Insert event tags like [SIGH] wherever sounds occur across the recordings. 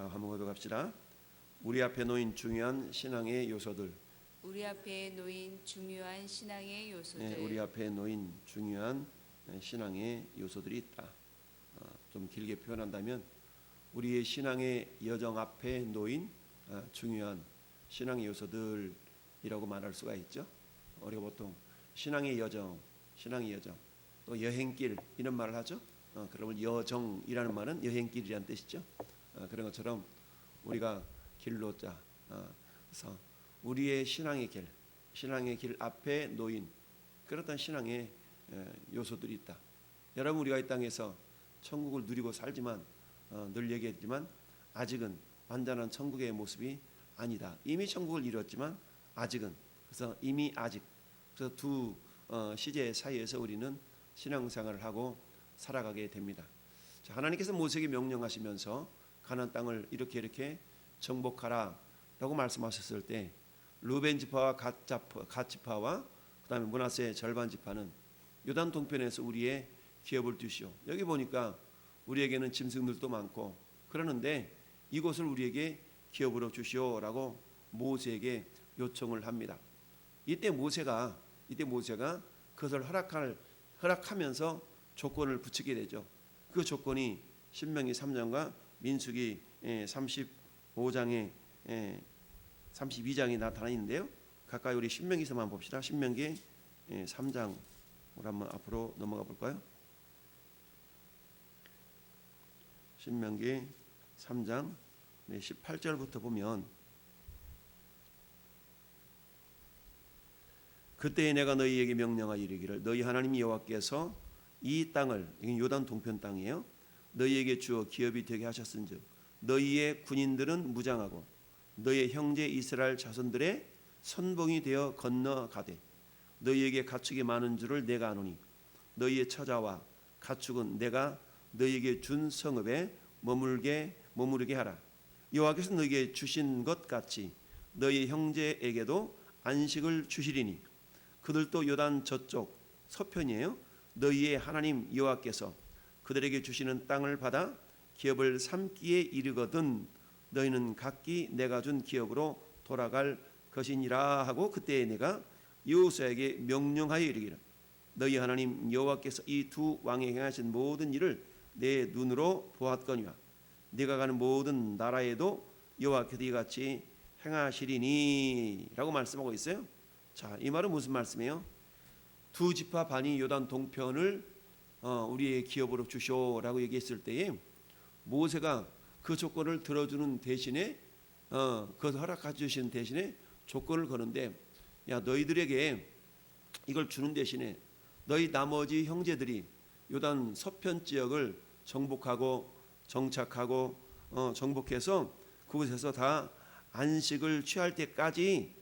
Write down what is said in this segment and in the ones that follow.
자, 한번 고백합시다. 우리 앞에 놓인 중요한 신앙의 요소들. 우리 앞에 놓인 중요한 신앙의 요소들 네, 우리 앞에 놓인 중요한 신앙의 요소들이 있다. 어, 좀 길게 표현한다면 우리의 신앙의 여정 앞에 놓인 어, 중요한 신앙의 요소들이라고 말할 수가 있죠. 우리가 보통 신앙의 여정, 신앙의 여정, 또 여행길 이런 말을 하죠. 어, 그러면 여정이라는 말은 여행길이라는 뜻이죠. 어, 그런 것처럼 우리가 길로자, 어, 그래서 우리의 신앙의 길, 신앙의 길 앞에 놓인 그렇던 신앙의 에, 요소들이 있다. 여러분 우리가 이 땅에서 천국을 누리고 살지만 어, 늘 얘기했지만 아직은 완전한 천국의 모습이 아니다. 이미 천국을 이뤘지만 아직은 그래서 이미 아직 그래서 두 어, 시제 사이에서 우리는 신앙생활을 하고 살아가게 됩니다. 자, 하나님께서 모세에게 명령하시면서 가나안 땅을 이렇게 이렇게 정복하라라고 말씀하셨을 때 루벤 지파와 갓 지파와 그다음에 문하세 절반 지파는 요단 동편에서 우리의 기업을 주시오. 여기 보니까 우리에게는 짐승들도 많고 그러는데 이곳을 우리에게 기업으로 주시오라고 모세에게 요청을 합니다. 이때 모세가 이때 모세가 그것을 허락할 허락하면서 조건을 붙이게 되죠. 그 조건이 신명기 3장과 민수기 35장에 32장에 나타나 있는데요. 가까이 우리 신명기서만 봅시다. 신명기 3장으로 한번 앞으로 넘어가 볼까요? 신명기 3장 18절부터 보면 그때에 내가 너희에게 명령하여 이르기를 너희 하나님 여호와께서 이 땅을 이게 요단 동편 땅이에요. 너희에게 주어 기업이 되게 하셨은즉 너희의 군인들은 무장하고 너희의 형제 이스라엘 자손들의 선봉이 되어 건너가되 너희에게 가축이 많은 줄을 내가 아노니 너희의 처자와 가축은 내가 너희에게 준 성읍에 머물게 머무르게 하라. 여호와께서 너희에게 주신 것 같이 너희 형제에게도 안식을 주시리니 그들도 요단 저쪽 서편이에요. 너희의 하나님 여호와께서 그들에게 주시는 땅을 받아 기업을 삼기에 이르거든 너희는 각기 내가 준 기업으로 돌아갈 것이니라 하고 그때 내가 여호수아에게 명령하여 이르기를 너희 하나님 여호와께서 이 두 왕에 행하신 모든 일을 내 눈으로 보았거니와 네가 가는 모든 나라에도 여호와께서 이같이 행하시리니라고 말씀하고 있어요. 자, 이 말은 무슨 말씀이에요? 두 지파 반이 요단 동편을 어, 우리의 기업으로 주쇼라고 얘기했을 때에 모세가 그 조건을 들어주는 대신에 어, 그것을 허락해 주신 대신에 조건을 거는데 야 너희들에게 이걸 주는 대신에 너희 나머지 형제들이 요단 서편 지역을 정복하고 정착하고 어, 정복해서 그곳에서 다 안식을 취할 때까지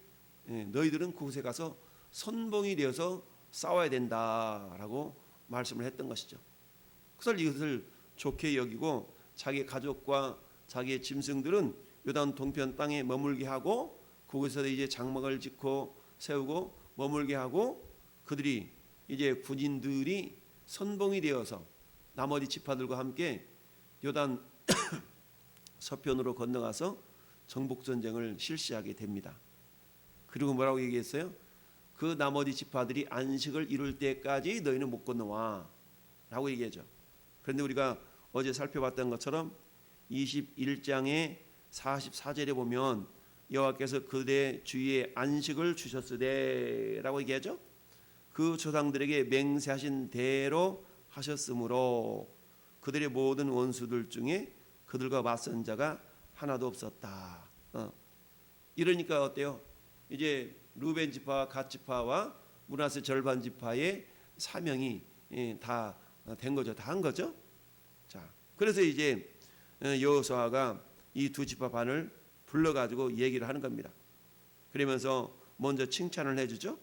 예, 너희들은 그곳에 가서 선봉이 되어서 싸워야 된다라고 말씀을 했던 것이죠. 그래서 이것을 좋게 여기고 자기 가족과 자기의 짐승들은 요단 동편 땅에 머물게 하고 그곳에서 이제 장막을 짓고 세우고 머물게 하고 그들이 이제 군인들이 선봉이 되어서 나머지 지파들과 함께 요단 [COUGHS] 서편으로 건너가서 정복 전쟁을 실시하게 됩니다. 그리고 뭐라고 얘기했어요? 그 나머지 지파들이 안식을 이룰 때까지 너희는 못 건너와 라고 얘기하죠. 그런데 우리가 어제 살펴봤던 것처럼 21장의 44절에 보면 여호와께서 그들의 주위에 안식을 주셨으되라고 얘기하죠. 그 조상들에게 맹세하신 대로 하셨으므로 그들의 모든 원수들 중에 그들과 맞선 자가 하나도 없었다. 어. 이러니까 어때요? 이제 루벤 지파와 갓 지파와 문하세 절반 지파의 사명이 예, 다된 거죠. 다 한 거죠. 자, 그래서 이제 어, 여호수아가 이 두 지파 반을 불러가지고 얘기를 하는 겁니다. 그러면서 먼저 칭찬을 해주죠.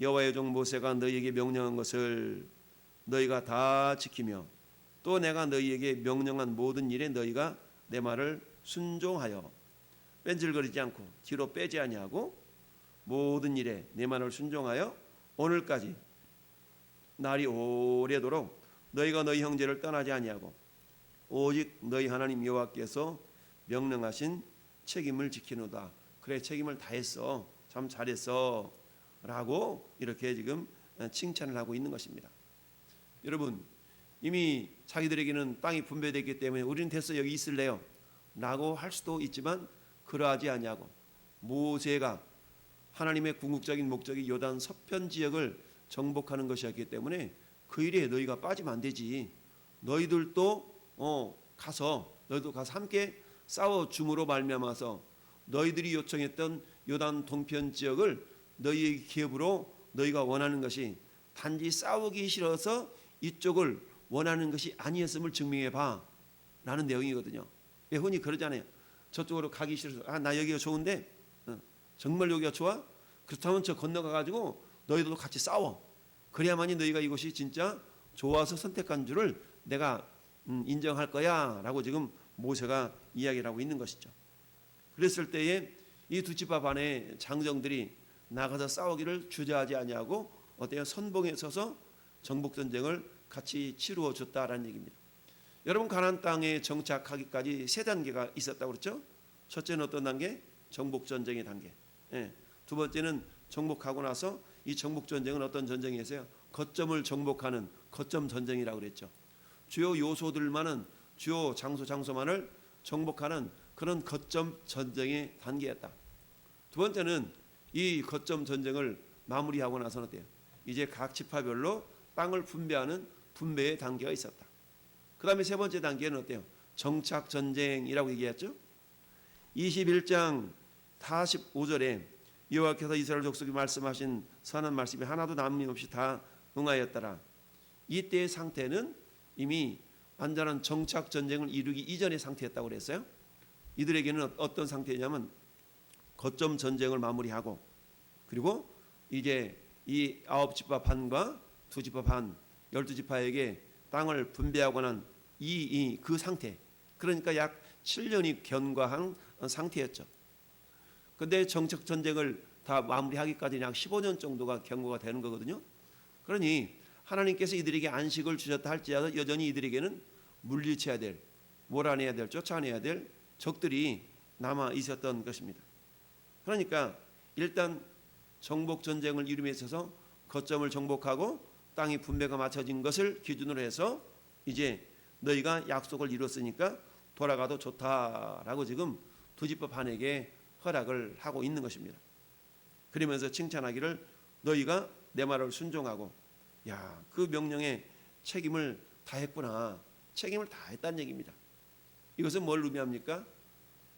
여호와의 종 모세가 너희에게 명령한 것을 너희가 다 지키며 또 내가 너희에게 명령한 모든 일에 너희가 내 말을 순종하여 뺀질거리지 않고 뒤로 빼지 아니하고 모든 일에 내 말을 순종하여 오늘까지 날이 오래도록 너희가 너희 형제를 떠나지 아니하고 오직 너희 하나님 여호와께서 명령하신 책임을 지키노다. 그래 책임을 다했어. 참 잘했어. 라고 이렇게 지금 칭찬을 하고 있는 것입니다. 여러분 이미 자기들에게는 땅이 분배됐기 때문에 우리는 됐어 여기 있을래요. 라고 할 수도 있지만 그러하지 아니하고 모세가 하나님의 궁극적인 목적이 요단 서편 지역을 정복하는 것이었기 때문에 그 일에 너희가 빠지면 안 되지. 너희들도 어 가서 너희도 가서 함께 싸워 줌으로 말미암아서 너희들이 요청했던 요단 동편 지역을 너희의 기업으로 너희가 원하는 것이 단지 싸우기 싫어서 이쪽을 원하는 것이 아니었음을 증명해 봐 라는 내용이거든요. 왜 흔히 그러잖아요. 저쪽으로 가기 싫어서 아 나 여기가 좋은데 어, 정말 여기가 좋아? 그렇다면 저 건너가 가지고 너희들도 같이 싸워. 그래야만이 너희가 이곳이 진짜 좋아서 선택한 줄을 내가 음, 인정할 거야라고 지금 모세가 이야기를 하고 있는 것이죠. 그랬을 때에 이 두 집합 안에 장정들이 나가서 싸우기를 주저하지 아니하고 어때요? 선봉에 서서 정복 전쟁을 같이 치루어 줬다라는 얘기입니다. 여러분 가나안 땅에 정착하기까지 세 단계가 있었다고 그랬죠? 첫째는 어떤 단계? 정복 전쟁의 단계. 예. 두 번째는 정복하고 나서 이 정복 전쟁은 어떤 전쟁이었어요? 거점을 정복하는 거점 전쟁이라고 그랬죠. 주요 요소들만은 주요 장소 장소만을 정복하는 그런 거점 전쟁의 단계였다. 두 번째는 이 거점 전쟁을 마무리하고 나서는 어때요? 이제 각 지파별로 땅을 분배하는 분배의 단계가 있었다. 그 다음에 세 번째 단계는 어때요? 정착 전쟁이라고 얘기했죠. 21장 45절에 여호와께서 이스라엘 족속이 말씀하신 선한 말씀이 하나도 남김없이 다 응하였더라. 이때의 상태는 이미 완전한 정착 전쟁을 이루기 이전의 상태였다고 그랬어요. 이들에게는 어떤 상태냐면 거점 전쟁을 마무리하고 그리고 이제 이 아홉 지파 반과 두 지파 반 열두 지파에게 땅을 분배하고 난이이그 상태 그러니까 약 7년이 견과한 상태였죠. 근데 정책 전쟁을 다 마무리하기까지 약 15년 정도가 경고가 되는 거거든요. 그러니 하나님께서 이들에게 안식을 주셨다 할지라도 여전히 이들에게는 물리쳐야 될, 몰아내야 될, 쫓아내야 될 적들이 남아 있었던 것입니다. 그러니까 일단 정복 전쟁을 이루에 있어서 거점을 정복하고 땅이 분배가 맞춰진 것을 기준으로 해서 이제 너희가 약속을 이뤘으니까 돌아가도 좋다라고 지금 두 집합 반에게 허락을 하고 있는 것입니다. 그러면서 칭찬하기를 너희가 내 말을 순종하고 야 그 명령에 책임을 다했구나 책임을 다했다는 얘기입니다. 이것은 뭘 의미합니까?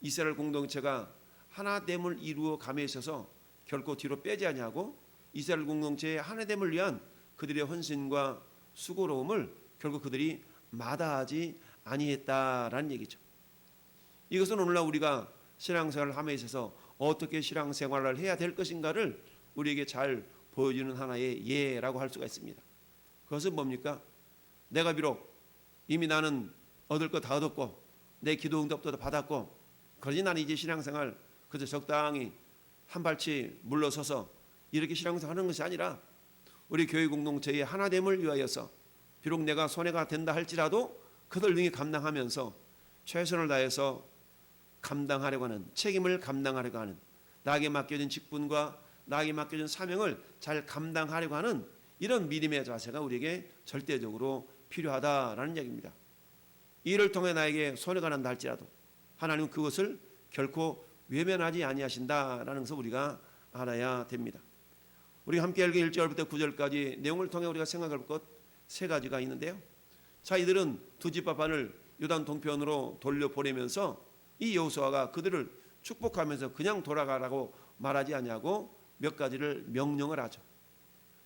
이스라엘 공동체가 하나됨을 이루어 감에 있어서 결코 뒤로 빼지 아니하고 이스라엘 공동체의 하나됨을 위한 그들의 헌신과 수고로움을 결국 그들이 마다하지 아니했다라는 얘기죠. 이것은 오늘날 우리가 신앙생활을 함에 있어서 어떻게 신앙생활을 해야 될 것인가를 우리에게 잘 보여주는 하나의 예라고 할 수가 있습니다. 그것은 뭡니까? 내가 비록 이미 나는 얻을 거다 얻었고 내 기도 응답도 다 받았고 그러니 나는 이제 신앙생활 그저 적당히 한 발치 물러서서 이렇게 신앙생활 하는 것이 아니라 우리 교회 공동체의 하나됨을 위하여서 비록 내가 손해가 된다 할지라도 그들 능히 감당하면서 최선을 다해서 감당하려고 하는 책임을 감당하려고 하는 나에게 맡겨진 직분과 나에게 맡겨진 사명을 잘 감당하려고 하는 이런 믿음의 자세가 우리에게 절대적으로 필요하다라는 얘기입니다. 이를 통해 나에게 손해가 난다 할지라도 하나님은 그것을 결코 외면하지 아니하신다라는 것을 우리가 알아야 됩니다. 우리 함께 읽은 1절부터 9절까지 내용을 통해 우리가 생각할 것 세 가지가 있는데요. 자, 이들은 두 집합 반을 요단 동편으로 돌려 보내면서 이 여호수아가 그들을 축복하면서 그냥 돌아가라고 말하지 아니하고 몇 가지를 명령을 하죠.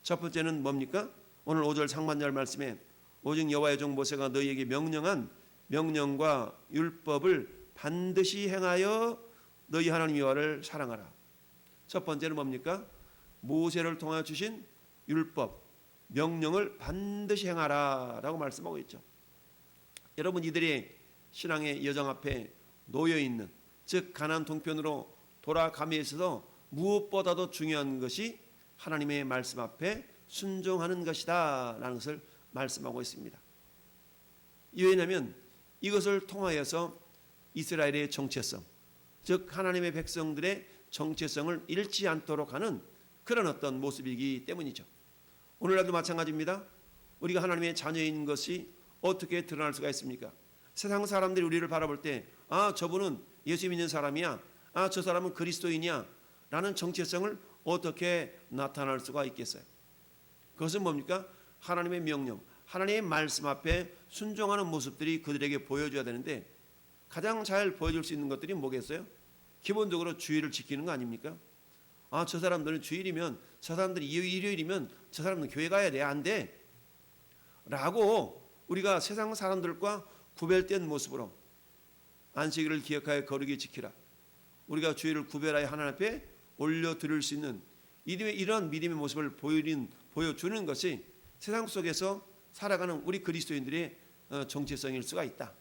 첫 번째는 뭡니까? 오늘 5절 상반절 말씀에 오직 여호와의 종 모세가 너희에게 명령한 명령과 율법을 반드시 행하여 너희 하나님 여호와를 사랑하라. 첫 번째는 뭡니까? 모세를 통해 주신 율법, 명령을 반드시 행하라라고 말씀하고 있죠. 여러분 이들이 신앙의 여정 앞에 놓여 있는 즉 가나안 동편으로 돌아감에 있어서 무엇보다도 중요한 것이 하나님의 말씀 앞에 순종하는 것이다라는 것을 말씀하고 있습니다. 왜냐하면 이것을 통하여서 이스라엘의 정체성, 즉 하나님의 백성들의 정체성을 잃지 않도록 하는 그런 어떤 모습이기 때문이죠. 오늘날도 마찬가지입니다. 우리가 하나님의 자녀인 것이 어떻게 드러날 수가 있습니까? 세상 사람들이 우리를 바라볼 때, 아, 저분은 예수 믿는 사람이야. 아, 저 사람은 그리스도인이야. 라는 정체성을 어떻게 나타날 수가 있겠어요? 그것은 뭡니까? 하나님의 명령, 하나님의 말씀 앞에 순종하는 모습들이 그들에게 보여줘야 되는데 가장 잘 보여줄 수 있는 것들이 뭐겠어요? 기본적으로 주의를 지키는 거 아닙니까? 아, 저 사람들은 주일이면 저 사람들이 일요일이면 저 사람은 교회 가야 돼. 안 돼. 라고 우리가 세상 사람들과 구별된 모습으로 안식일을 기억하여 거룩히 지키라. 우리가 주일을 구별하여 하나님 앞에 올려 드릴 수 있는 이름의 이러한 믿음의 모습을 보여린 보여주는 것이 세상 속에서 살아가는 우리 그리스도인들의 어, 정체성일 수가 있다.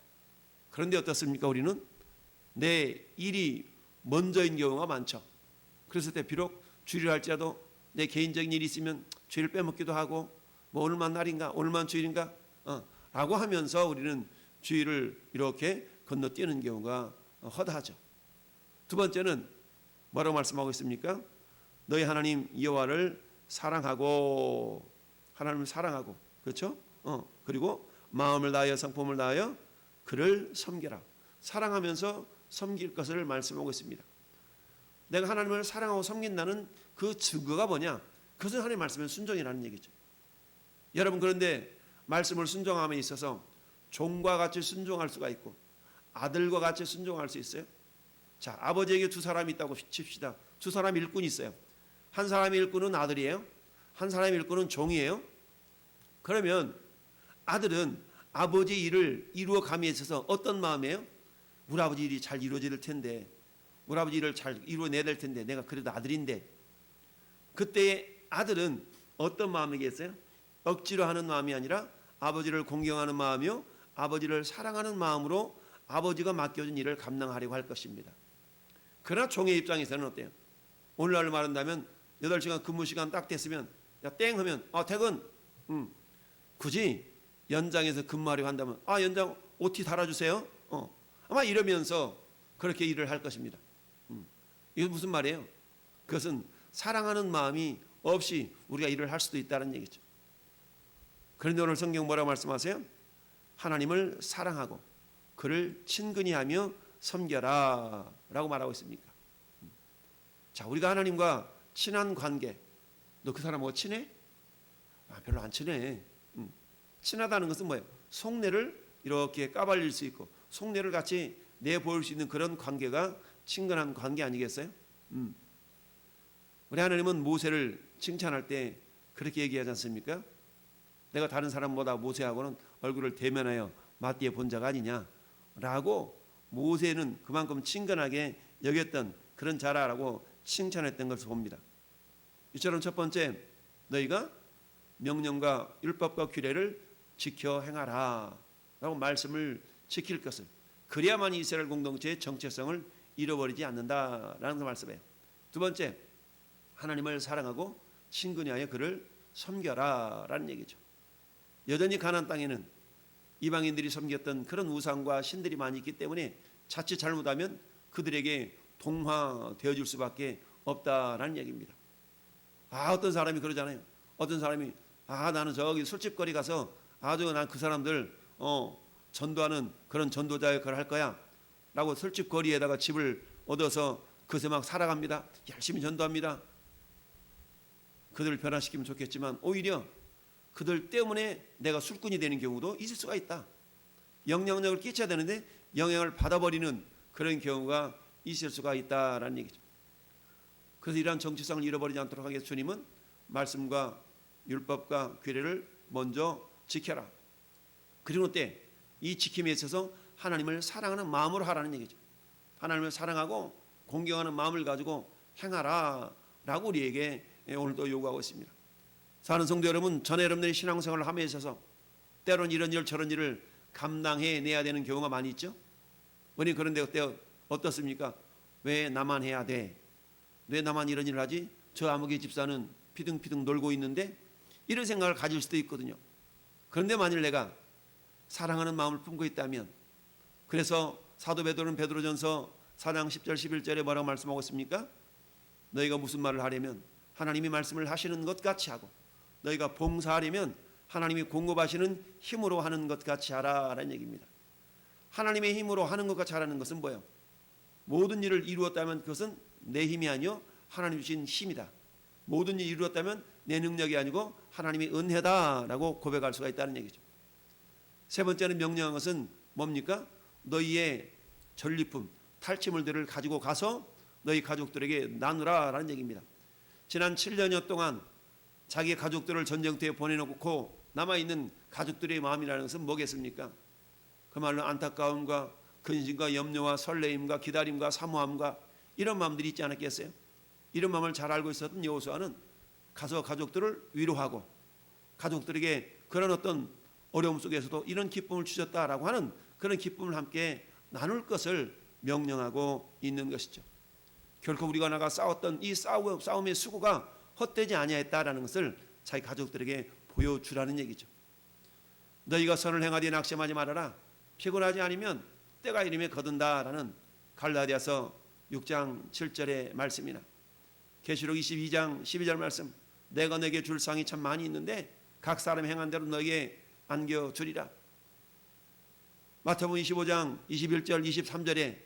그런데 어떻습니까? 우리는 내 일이 먼저인 경우가 많죠. 그랬을 때 비록 주일을 할지라도 내 개인적인 일이 있으면 주일을 빼먹기도 하고 뭐 오늘만 날인가 오늘만 주일인가 어, 라고 하면서 우리는 주일을 이렇게 건너뛰는 경우가 어, 허다하죠. 두 번째는 뭐라고 말씀하고 있습니까? 너희 하나님 여호와를 사랑하고 하나님을 사랑하고 그렇죠? 어 그리고 마음을 다하여 성품을 다하여 그를 섬겨라. 사랑하면서 섬길 것을 말씀하고 있습니다. 내가 하나님을 사랑하고 섬긴다는 그 증거가 뭐냐? 그것은 하나님 말씀에 순종이라는 얘기죠. 여러분 그런데 말씀을 순종함에 있어서 종과 같이 순종할 수가 있고 아들과 같이 순종할 수 있어요. 자 아버지에게 두 사람이 있다고 칩시다. 두 사람 일꾼이 있어요. 한 사람의 일꾼은 아들이에요. 한 사람의 일꾼은 종이에요. 그러면 아들은 아버지 일을 이루어 감에 있어서 어떤 마음이에요? 우리 아버지 일이 잘 이루어질 텐데 우리 아버지 일을 잘 이루어내야 될 텐데 내가 그래도 아들인데 그때 아들은 어떤 마음이겠어요? 억지로 하는 마음이 아니라 아버지를 공경하는 마음이요 아버지를 사랑하는 마음으로 아버지가 맡겨준 일을 감당하려고 할 것입니다. 그러나 종의 입장에서는 어때요? 오늘날 말한다면 8시간 근무 시간 딱 됐으면 야, 땡 하면 아 퇴근 음. 굳이 연장해서 근무하려고 한다면 아 연장 OT 달아 주세요 어. 아마 이러면서 그렇게 일을 할 것입니다 음. 이게 무슨 말이에요 그것은 사랑하는 마음이 없이 우리가 일을 할 수도 있다는 얘기죠 그런데 오늘 성경 뭐라고 말씀하세요 하나님을 사랑하고 그를 친근히 하며 섬겨라 라고 말하고 있습니까 음. 자 우리가 하나님과 친한 관계 너 그 사람하고 친해? 아, 별로 안 친해. 음. 친하다는 것은 뭐예요? 속내를 이렇게 까발릴 수 있고 속내를 같이 내 보일 수 있는 그런 관계가 친근한 관계 아니겠어요? 음. 우리 하나님은 모세를 칭찬할 때 그렇게 얘기하지 않습니까? 내가 다른 사람보다 모세하고는 얼굴을 대면하여 맞디에 본 자가 아니냐 라고 모세는 그만큼 친근하게 여겼던 그런 자라라고 칭찬했던 것을 봅니다. 이처럼 첫 번째 너희가 명령과 율법과 규례를 지켜 행하라 라고 말씀을 지킬 것을 그래야만 이스라엘 공동체의 정체성을 잃어버리지 않는다라는 말씀이에요. 두 번째 하나님을 사랑하고 친근히 하여 그를 섬겨라라는 얘기죠. 여전히 가나안 땅에는 이방인들이 섬겼던 그런 우상과 신들이 많이 있기 때문에 자칫 잘못하면 그들에게 동화되어 줄 수밖에 없다라는 얘기입니다. 아 어떤 사람이 그러잖아요. 어떤 사람이 아 나는 저기 술집거리 가서 아주 난 그 사람들 어 전도하는 그런 전도자 역할을 할 거야 라고 술집거리에다가 집을 얻어서 그새 막 살아갑니다. 열심히 전도합니다. 그들을 변화시키면 좋겠지만 오히려 그들 때문에 내가 술꾼이 되는 경우도 있을 수가 있다. 영향력을 끼쳐야 되는데 영향을 받아버리는 그런 경우가 있을 수가 있다라는 얘기죠. 그래서 이러한 정체성을 잃어버리지 않도록 하기 주님은 말씀과 율법과 규례를 먼저 지켜라. 그리고 때 이 지킴에 있어서 하나님을 사랑하는 마음으로 하라는 얘기죠. 하나님을 사랑하고 공경하는 마음을 가지고 행하라라고 우리에게 오늘도 요구하고 있습니다. 사는 성도 여러분, 전에 여러분들이 신앙생활을 함에 있어서 때론 이런 일 저런 일을 감당해 내야 되는 경우가 많이 있죠. 우리 그런데 어때 어떻습니까? 왜 나만 해야 돼? 왜 나만 이런 일을 하지? 저 아무개 집사는 피등피등 놀고 있는데 이런 생각을 가질 수도 있거든요. 그런데 만일 내가 사랑하는 마음을 품고 있다면 그래서 사도 베드로는 베드로전서 4장 10절 11절에 뭐라고 말씀하고 있습니까? 너희가 무슨 말을 하려면 하나님이 말씀을 하시는 것 같이 하고 너희가 봉사하려면 하나님이 공급하시는 힘으로 하는 것 같이 하라라는 얘기입니다. 하나님의 힘으로 하는 것 같이 하라는 것은 뭐예요? 모든 일을 이루었다면 그것은 내 힘이 아니요 하나님 주신 힘이다. 모든 일을 이루었다면 내 능력이 아니고 하나님의 은혜다라고 고백할 수가 있다는 얘기죠. 세 번째는 명령한 것은 뭡니까? 너희의 전리품, 탈취물들을 가지고 가서 너희 가족들에게 나누라라는 얘기입니다. 지난 7년여 동안 자기 가족들을 전쟁터에 보내놓고 남아 있는 가족들의 마음이라는 것은 뭐겠습니까? 그 말로 안타까움과 근심과 염려와 설레임과 기다림과 사모함과 이런 마음들이 있지 않았겠어요? 이런 마음을 잘 알고 있었던 여호수아는 가서 가족들을 위로하고 가족들에게 그런 어떤 어려움 속에서도 이런 기쁨을 주셨다라고 하는 그런 기쁨을 함께 나눌 것을 명령하고 있는 것이죠. 결코 우리가 나가 싸웠던 이 싸움, 싸움의 수고가 헛되지 아니하였다라는 것을 자기 가족들에게 보여주라는 얘기죠. 너희가 선을 행하되 낙심하지 말아라. 피곤하지 않으면 때가 이름에 거둔다라는 갈라디아서 6장 7절의 말씀이나 계시록 22장 12절 말씀 내가 너에게 줄 상이 참 많이 있는데 각 사람 행한 대로 너에게 안겨 주리라. 마태복음 25장 21절 23절에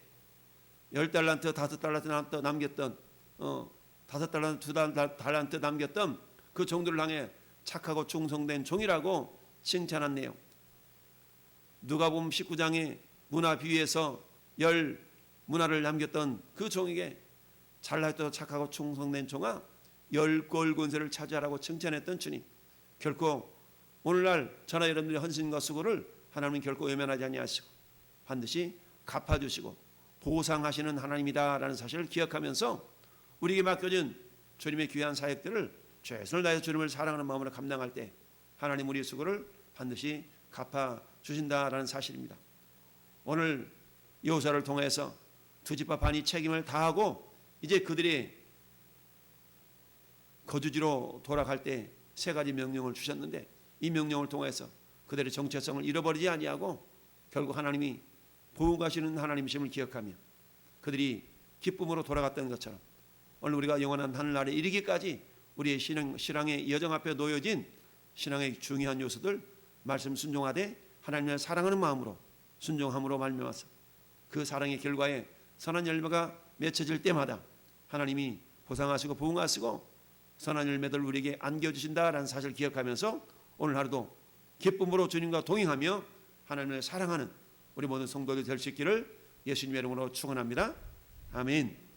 열 달란트 다섯 달란트 남- 남겼던 어 다섯 달란트 두 달- 달란트 남겼던 그 종들을 향해 착하고 충성된 종이라고 칭찬한 내용. 누가복음 19장의 문화 비유에서 열 문화를 남겼던 그 종에게 잘났다 착하고 충성된 종아 열골 권세를 차지하라고 칭찬했던 주님. 결코 오늘날 저나 여러분들의 헌신과 수고를 하나님은 결코 외면하지 아니하시고 반드시 갚아주시고 보상하시는 하나님이다라는 사실을 기억하면서 우리에게 맡겨진 주님의 귀한 사역들을 최선을 다해서 주님을 사랑하는 마음으로 감당할 때 하나님 우리의 수고를 반드시 갚아 주신다라는 사실입니다. 오늘 여호사를 통해서 두 집합 반이 책임을 다하고 이제 그들이 거주지로 돌아갈 때 세 가지 명령을 주셨는데 이 명령을 통해서 그들의 정체성을 잃어버리지 아니하고 결국 하나님이 보호하시는 하나님이심을 기억하며 그들이 기쁨으로 돌아갔던 것처럼 오늘 우리가 영원한 하늘나라에 이르기까지 우리의 신앙, 신앙의 여정 앞에 놓여진 신앙의 중요한 요소들 말씀 순종하되 하나님을 사랑하는 마음으로 순종함으로 말미암아서 그 사랑의 결과에 선한 열매가 맺혀질 때마다 하나님이 보상하시고 부응하시고 선한 열매들 우리에게 안겨주신다라는 사실을 기억하면서 오늘 하루도 기쁨으로 주님과 동행하며 하나님을 사랑하는 우리 모든 성도들 될 수 있기를 예수님의 이름으로 축원합니다. 아멘.